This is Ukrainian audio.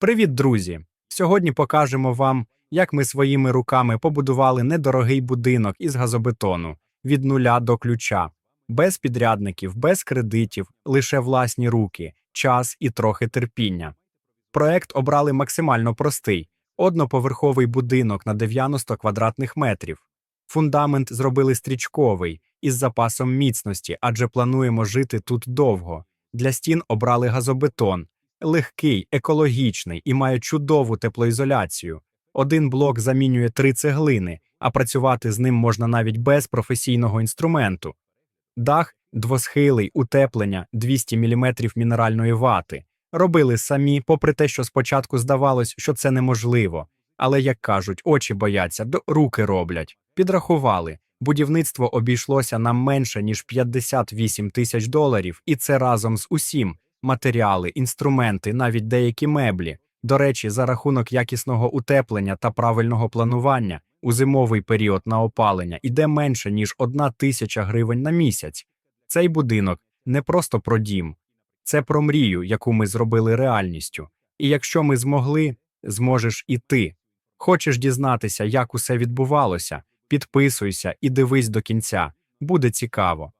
Привіт, друзі! Сьогодні покажемо вам, як ми своїми руками побудували недорогий будинок із газобетону від нуля до ключа, без підрядників, без кредитів, лише власні руки, час і трохи терпіння. Проект обрали максимально простий: одноповерховий будинок на 90 квадратних метрів. Фундамент зробили стрічковий із запасом міцності, адже плануємо жити тут довго. Для стін обрали газобетон, легкий, екологічний і має чудову теплоізоляцію. Один блок замінює три цеглини, а працювати з ним можна навіть без професійного інструменту. Дах двосхилий, утеплення 200 мм мінеральної вати. Робили самі, попри те, що спочатку здавалось, що це неможливо. Але, як кажуть, очі бояться, до руки роблять. Підрахували. Будівництво обійшлося нам менше, ніж 58 тисяч доларів, і це разом з усім матеріали, інструменти, навіть деякі меблі. До речі, за рахунок якісного утеплення та правильного планування у зимовий період на опалення іде менше, ніж одна тисяча гривень на місяць. Цей будинок не просто про дім, це про мрію, яку ми зробили реальністю. І якщо ми змогли, зможеш і ти. Хочеш дізнатися, як усе відбувалося? Підписуйся і дивись до кінця. Буде цікаво.